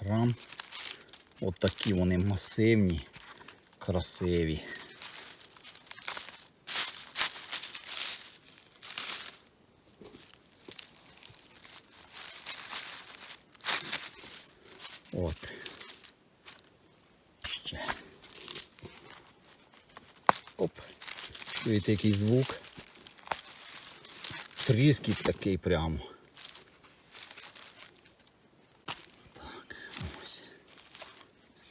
грам. От такі вони масивні, красиві. От. Ще. Оп. Чуєте який звук? Тріскіт такий прямо. Так, ось.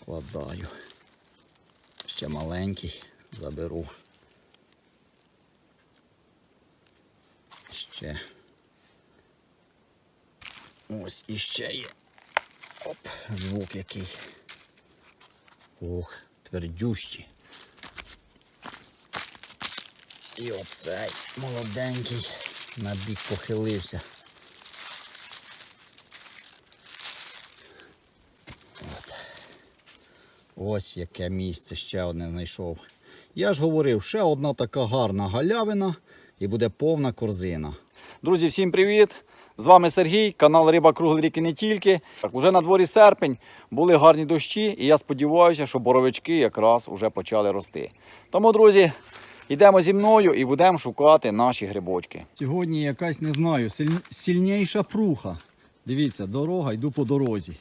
Складаю. Ще маленький заберу. Ще. Ось іще є. Оп, звук який. Ох, твердющий. І оцей молоденький на бік похилився. Ось яке місце ще одне знайшов. Я ж говорив, ще одна така гарна галявина і буде повна корзина. Друзі, всім привіт! З вами Сергій, канал Риба Круглий рік і не тільки. Так, уже на дворі серпень, були гарні дощі, і я сподіваюся, що боровички якраз вже почали рости. Тому, друзі, йдемо зі мною і будемо шукати наші грибочки. Сьогодні якась не знаю, силь- сильніша пруха. Дивіться, дорога, йду по дорозі.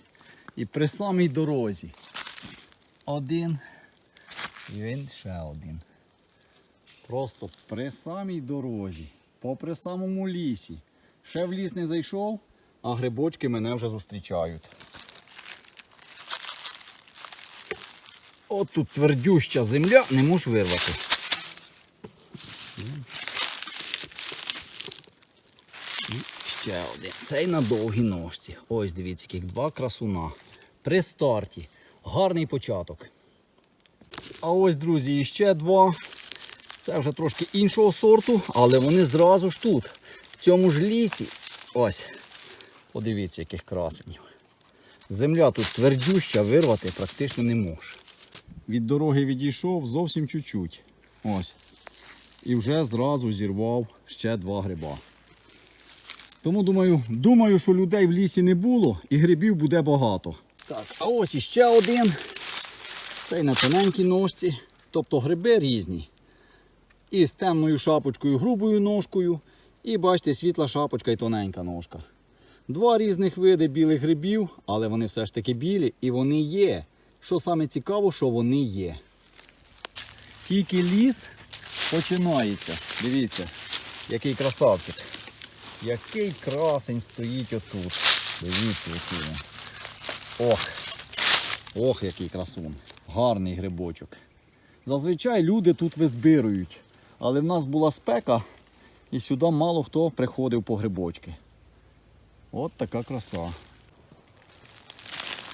І при самій дорозі. Один. І він ще один. Просто при самій дорозі, попри самому лісі. Ще в ліс не зайшов, а грибочки мене вже зустрічають. От тут твердюща земля, не можеш вирвати. І ще один. Цей на довгій ножці. Ось дивіться, яких два красуна. При старті. Гарний початок. А ось, друзі, іще два. Це вже трошки іншого сорту, але вони зразу ж тут. В цьому ж лісі. Ось. Подивіться, яких красенів. Земля тут твердюща, вирвати практично не може. Від дороги відійшов зовсім чуть-чуть. Ось. І вже зразу зірвав ще два гриба. Тому думаю, думаю, що людей в лісі не було і грибів буде багато. Так, а ось іще один. Цей на тоненькій ножці. Тобто гриби різні. І з темною шапочкою, грубою ножкою. І бачите, світла шапочка і тоненька ножка. Два різних види білих грибів, але вони все ж таки білі і вони є. Що саме цікаво, що вони є. Тільки ліс починається. Дивіться, який красавчик. Який красень стоїть отут. Дивіться, який він. Ох. Ох, який красун. Гарний грибочок. Зазвичай люди тут визбирують. Але в нас була спека і сюди мало хто приходив по грибочки. От така краса.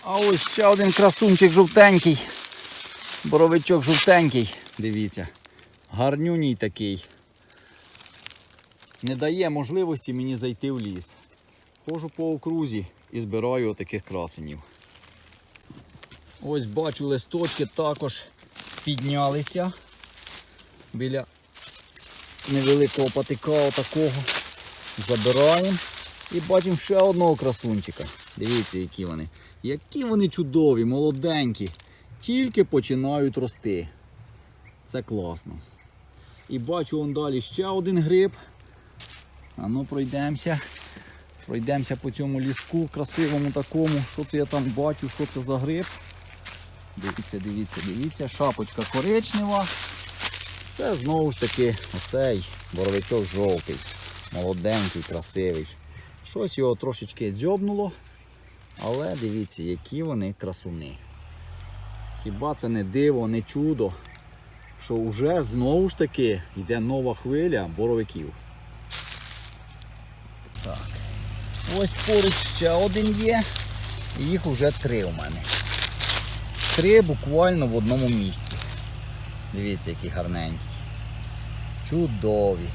А ось ще один красунчик жовтенький. Боровичок жовтенький. Дивіться. Гарнюній такий. Не дає можливості мені зайти в ліс. Ходжу по окрузі і збираю отаких красенів. Ось бачу листочки також піднялися біля невеликого патика отакого. Забираємо і бачимо ще одного красунчика. Дивіться, які вони. Які вони чудові, молоденькі. Тільки починають рости. Це класно. І бачу вон далі ще один гриб. А ну пройдемося. Пройдемося по цьому ліску красивому такому. Що це я там бачу, що це за гриб. Дивіться, дивіться, дивіться. Шапочка коричнева. Це знову ж таки оцей боровичок жовтий. Молоденький, красивий. Щось його трошечки дзьобнуло. Але дивіться, які вони красуни. Хіба це не диво, не чудо, що вже знову ж таки йде нова хвиля боровиків. Так. Ось поруч ще один є. І їх вже три у мене. Три буквально в одному місці. Дивіться, який гарненький. Чудові.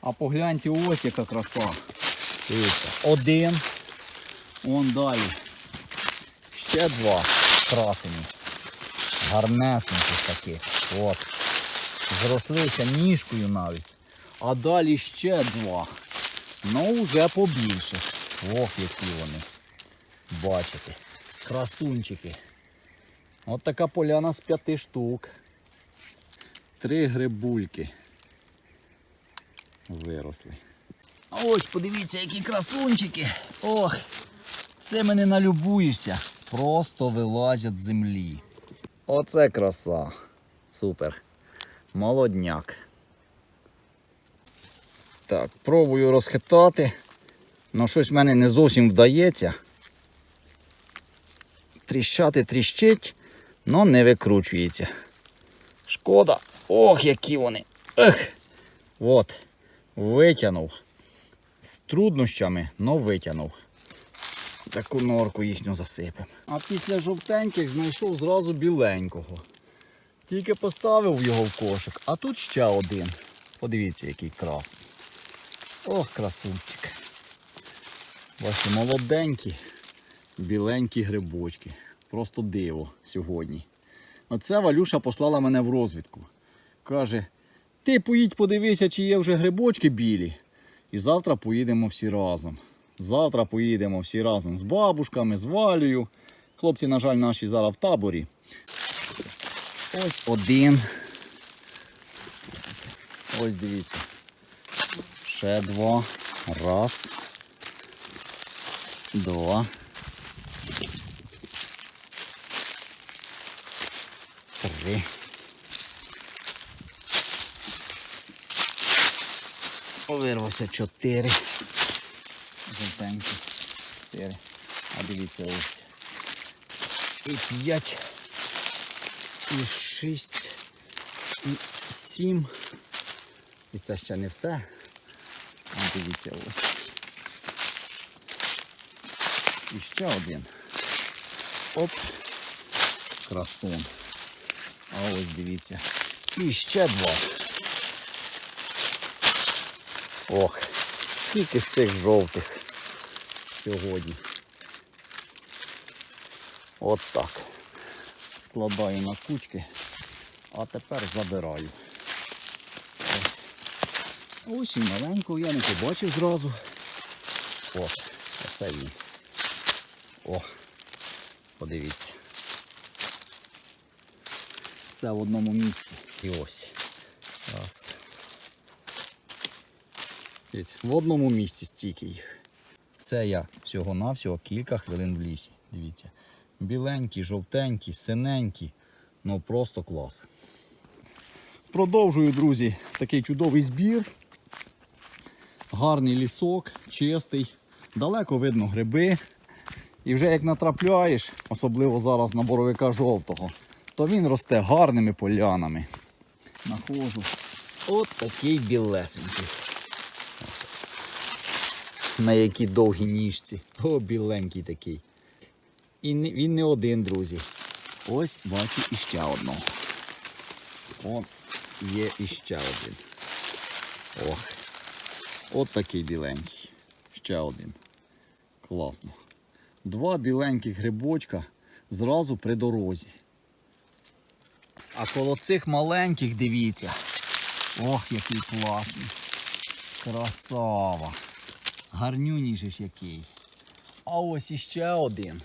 А погляньте ось яка краса. Дивіться, один. Вон далі. Ще два красені. Гарнесенькі такі. От. Зрослися ніжкою навіть. А далі ще два. Ну вже побільше. Ох, які вони. Бачите. Красунчики. От така поляна з п'яти штук. Три грибульки виросли. Ось подивіться, які красунчики. Ох, це мене налюбуєшся. Просто вилазять з землі. Оце краса. Супер. Молодняк. Так, пробую розхитати. Ну щось в мене не зовсім вдається. Тріщати тріщить, але не викручується. Шкода. Ох, які вони. Ех. От. Витягнув. З труднощами, но витягнув. Таку норку їхню засипемо. А після жовтеньких знайшов зразу біленького. Тільки поставив його в кошик, а тут ще один. Подивіться, який красний. Ох, красунчик. Бачите, молоденькі, біленькі грибочки. Просто диво сьогодні. Оце Валюша послала мене в розвідку. Каже, ти поїдь подивися, чи є вже грибочки білі. І завтра поїдемо всі разом. Завтра поїдемо всі разом з бабушками, з Валею. Хлопці, на жаль, наші зараз в таборі. Ось один. Ось дивіться. Ще два. Раз. Два. Три. Вирвався чотири. Жовтенькі. Чотири. А дивіться ось. І п'ять. І шість. І сім. І це ще не все. А дивіться ось. І ще один. Оп. Красун. Ось дивіться. І ще два. Ох, скільки ж цих жовтих сьогодні. От так. Складаю на кучки, а тепер забираю. Ось. Ось і маленького я не побачив зразу. О, оце він. О, подивіться. Все в одному місці. І ось. Раз. В одному місці стільки їх. Це я всього-навсього кілька хвилин в лісі. Дивіться. Біленькі, жовтенькі, синенькі. Ну просто клас. Продовжую, друзі, такий чудовий збір. Гарний лісок, чистий, далеко видно гриби. І вже як натрапляєш, особливо зараз на боровика жовтого, то він росте гарними полянами. Нахожу. От такий білесенький. На якій довгій ніжці. О, біленький такий. І він не один, друзі. Ось бачу іще одного. О, є іще один. Ох. От такий біленький. Ще один. Класно. Два біленьких грибочка зразу при дорозі. А коло цих маленьких дивіться. Ох, який класний. Красава. Гарнюній же ж який. А ось іще один.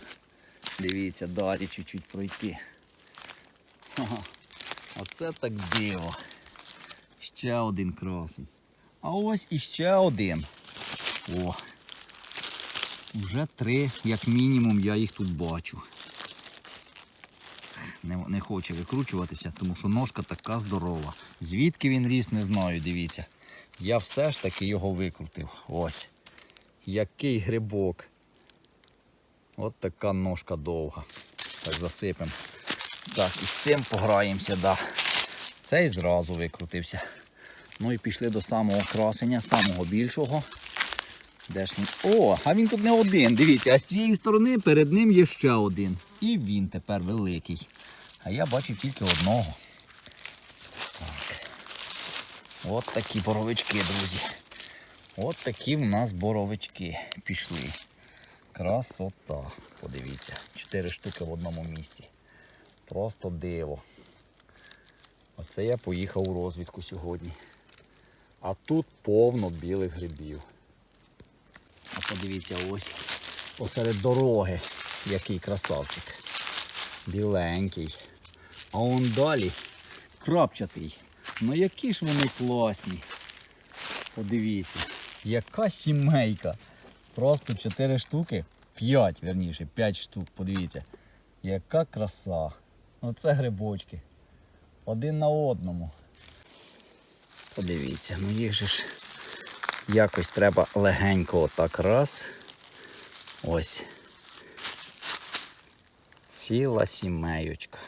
Дивіться, далі чуть-чуть пройти. Ха-ха. Оце так диво. Ще один красень. А ось іще один. О. Вже три, як мінімум, я їх тут бачу. Не, не хоче викручуватися, тому що ножка така здорова. Звідки він ріс, не знаю, дивіться. Я все ж таки його викрутив. Ось. Який грибок. От така ножка довга. Так засипемо. Так, і з цим пограємося, да. Цей зразу викрутився. Ну і пішли до самого красення, самого більшого. Де ж він? О, а він тут не один. Дивіться, а з цієї сторони перед ним є ще один. І він тепер великий. А я бачив тільки одного. Так. От такі боровички, друзі. От такі в нас боровички пішли. Красота. Подивіться. Чотири штуки в одному місці. Просто диво. Оце я поїхав у розвідку сьогодні. А тут повно білих грибів. А подивіться ось посеред дороги, який красавчик. Біленький. А он далі крапчатий. Ну які ж вони класні. Подивіться, яка сімейка. Просто 4 штуки, 5, верніше, 5 штук, подивіться. Яка краса. Оце грибочки. Один на одному. Подивіться, ну їх же ж якось треба легенько отак раз. Ось. Ціла сімейочка.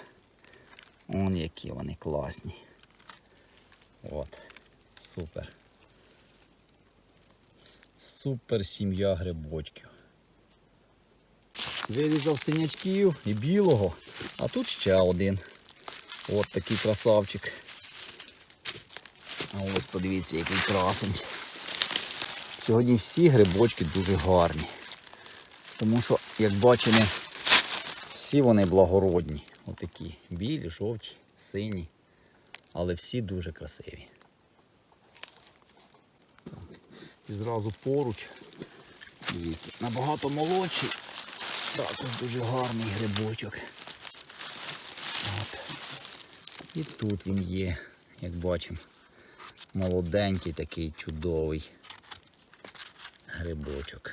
Он які вони класні. От. Супер. Супер сім'я грибочків. Вирізав синячків і білого, а тут ще один. От такий красавчик. А ось подивіться, який красень. Сьогодні всі грибочки дуже гарні. Тому що, як бачимо, всі вони благородні. Отакі. Білі, жовті, сині. Але всі дуже красиві. І зразу поруч. Дивіться, набагато молодший. Також дуже гарний грибочок. От. І тут він є, як бачимо. Молоденький такий чудовий грибочок.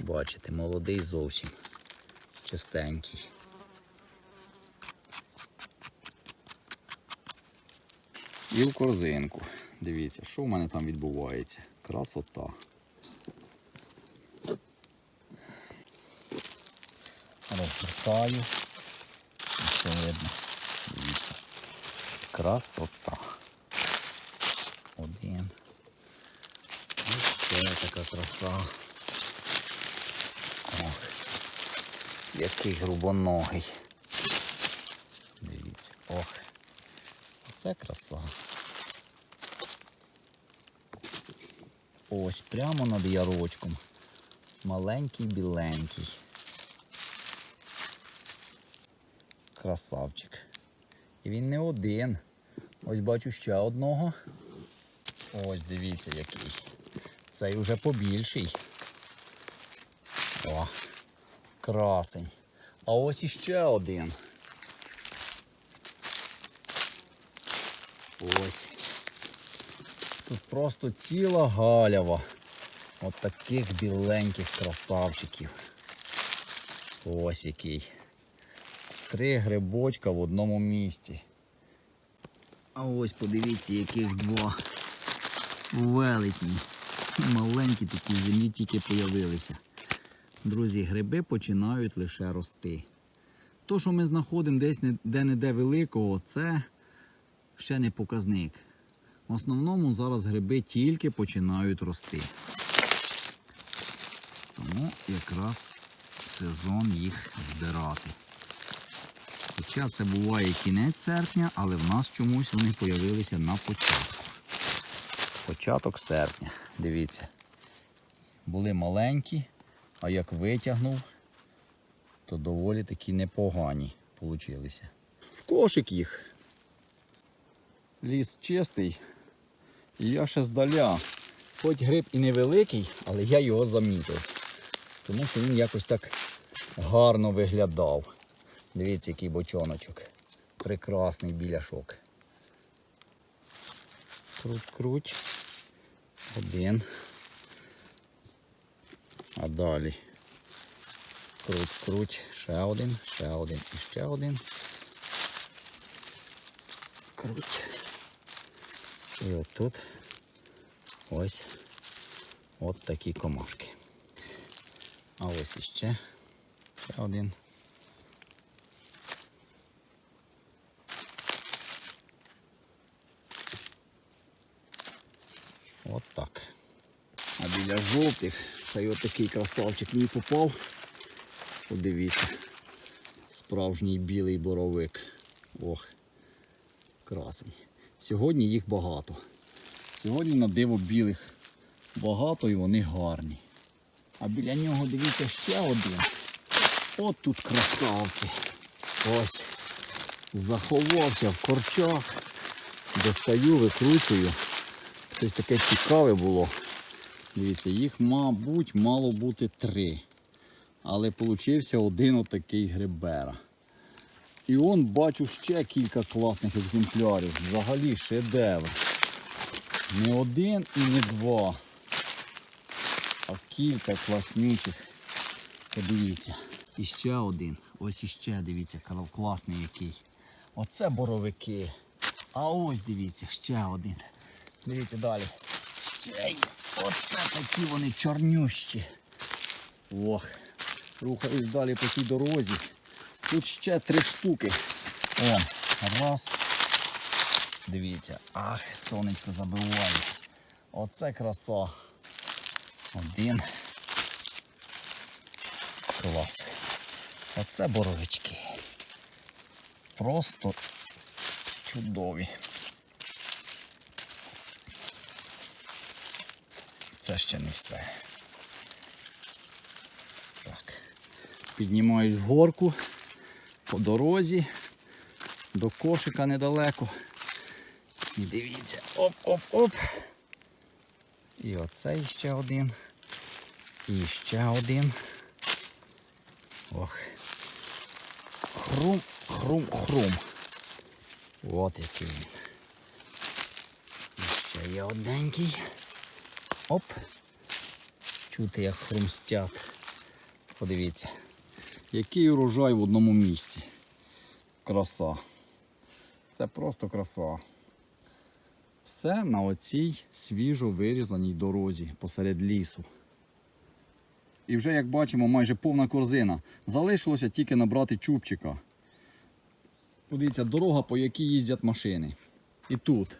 Бачите, молодий зовсім. Чистенький. І в корзинку. Дивіться, що в мене там відбувається. Красота. Розгортаю. Все видно. Дивіться. Красота. Один. І ще така краса. Ох, який грубоногий. Дивіться, ох. Оце краса. Ось прямо над ярочком. Маленький біленький. Красавчик. І він не один. Ось бачу ще одного. Ось дивіться який. Цей уже побільший. О, красень. А ось іще один. Ось. Тут просто ціла галява. От таких біленьких красавчиків. Ось який. Три грибочка в одному місці. А ось подивіться, яких два велетні. Маленькі такі землі тільки появилися. Друзі, гриби починають лише рости. То, що ми знаходимо десь де-не-де великого, це ще не показник. В основному зараз гриби тільки починають рости. Тому якраз сезон їх збирати. Хоча це буває кінець серпня, але в нас чомусь вони з'явилися на початку. Початок серпня. Дивіться. Були маленькі, а як витягнув, то доволі такі непогані получилися. В кошик їх. Ліс чистий. І я ще здаля. Хоч гриб і невеликий, але я його замітив. Тому що він якось так гарно виглядав. Дивіться, який бочоночок. Прекрасний біляшок. Круть-круть. Один. А далі. Круть-круть. Ще один, ще один і ще один. Круть. І отут ось от такі комашки. А ось іще. Ще один. От так. Біля жовтих ще й отакий красавчик мені попав. Подивіться. Справжній білий боровик. Ох, красень. Сьогодні їх багато. Сьогодні на диво білих багато і вони гарні. А біля нього дивіться ще один. От тут красавці. Ось. Заховався в корчах. Достаю, викручую. Щось таке цікаве було. Дивіться, їх, мабуть, мало бути три. Але получився один отакий грибера. І он бачу ще кілька класних екземплярів. Взагалі шедевр. Не один і не два. А кілька класнючих. Подивіться. І ще один. Ось іще, дивіться, класний який. Оце боровики. А ось дивіться, ще один. Дивіться далі. Ще є. Оце такі вони чорнющі. Ох. Рухаюсь далі по цій дорозі. Тут ще три штуки. О, раз. Дивіться. Ах, сонечко забиває. Оце краса. Один. Клас. Оце боровички. Просто чудові. Це ще не все. Так. Піднімаюсь горку по дорозі до кошика недалеко. І дивіться, оп-оп-оп. І оцей ще один. І ще один. Ох. Хрум, хрум, хрум. От який він. І ще є одненький. Оп. Чути, як хрумстять. Подивіться. Який урожай в одному місці. Краса. Це просто краса. Все на оцій свіжо вирізаній дорозі посеред лісу. І вже, як бачимо, майже повна корзина. Залишилося тільки набрати чубчика. Подивіться, дорога, по якій їздять машини. І тут.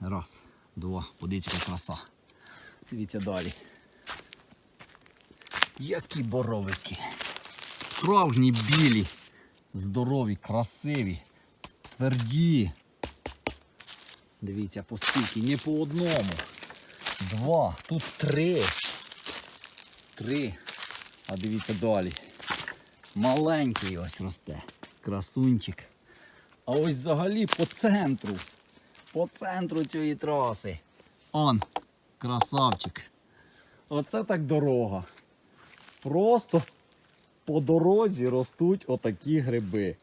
Раз, два. Подивіться, яка краса. Дивіться далі. Які боровики. Справжні білі, здорові, красиві, тверді. Дивіться, по скільки, не по одному. Два, тут три. Три. А дивіться далі. Маленький ось росте. Красунчик. А ось взагалі по центру. По центру цієї траси. Он, красавчик. Оце так дорога. Просто по дорозі ростуть отакі гриби.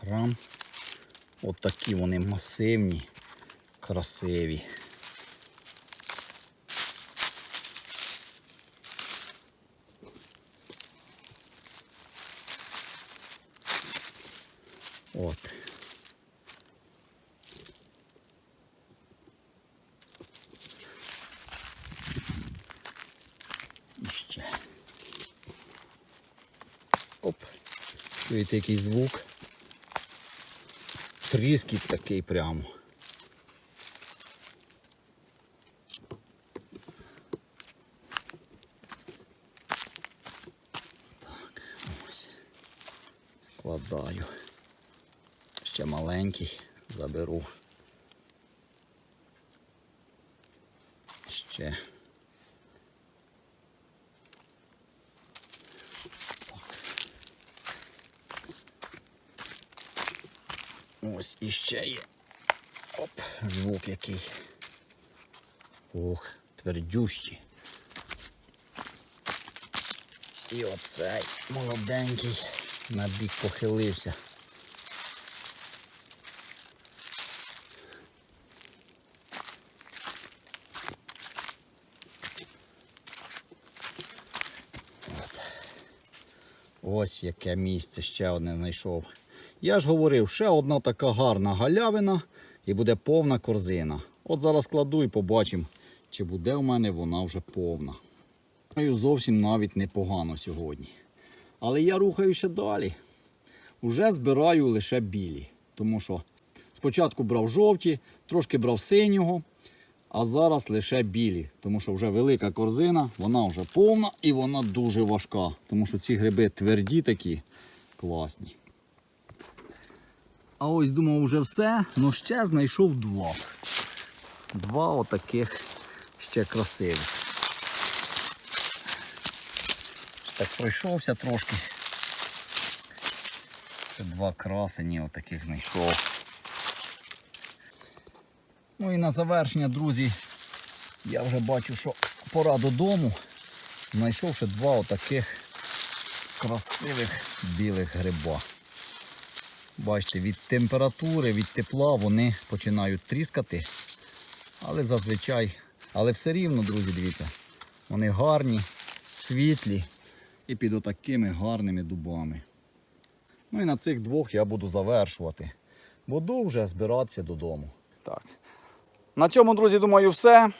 Храм. Отакі вони масивні, красиві. От. І ще. Оп. Чуєте який звук? Тріскіт такий прямо. Так, ось. Складаю. Ще маленький заберу. Ще. Ось іще є. Оп, звук який. Ох, твердющий. І оцей молоденький на бік похилився. Ось яке місце ще одне знайшов. Я ж говорив, ще одна така гарна галявина і буде повна корзина. От зараз кладу і побачимо, чи буде в мене вона вже повна. Зовсім навіть непогано сьогодні. Але я рухаюся далі. Уже збираю лише білі. Тому що спочатку брав жовті, трошки брав синього, а зараз лише білі. Тому що вже велика корзина, вона вже повна і вона дуже важка. Тому що ці гриби тверді такі, класні. А ось думав вже все, але ще знайшов два. Два отаких ще красивих. Так пройшовся трошки два красені отаких знайшов. Ну і на завершення, друзі, я вже бачу, що пора додому. Знайшов ще два отаких красивих білих гриба. Бачите, від температури, від тепла вони починають тріскати. Але зазвичай, але все рівно, друзі, дивіться, вони гарні, світлі і під отакими гарними дубами. Ну і на цих двох я буду завершувати. Буду вже збиратися додому. Так. На цьому, друзі, думаю, все.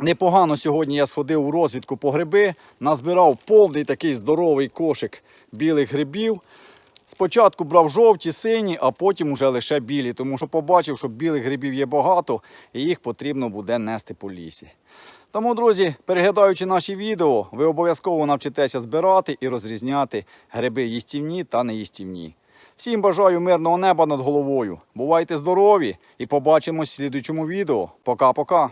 Непогано сьогодні я сходив у розвідку по гриби, назбирав повний такий здоровий кошик білих грибів. Спочатку брав жовті, сині, а потім уже лише білі, тому що побачив, що білих грибів є багато і їх потрібно буде нести по лісі. Тому, друзі, переглядаючи наші відео, ви обов'язково навчитеся збирати і розрізняти гриби їстівні та неїстівні. Всім бажаю мирного неба над головою. Бувайте здорові і побачимось в слідуючому відео. Пока-пока.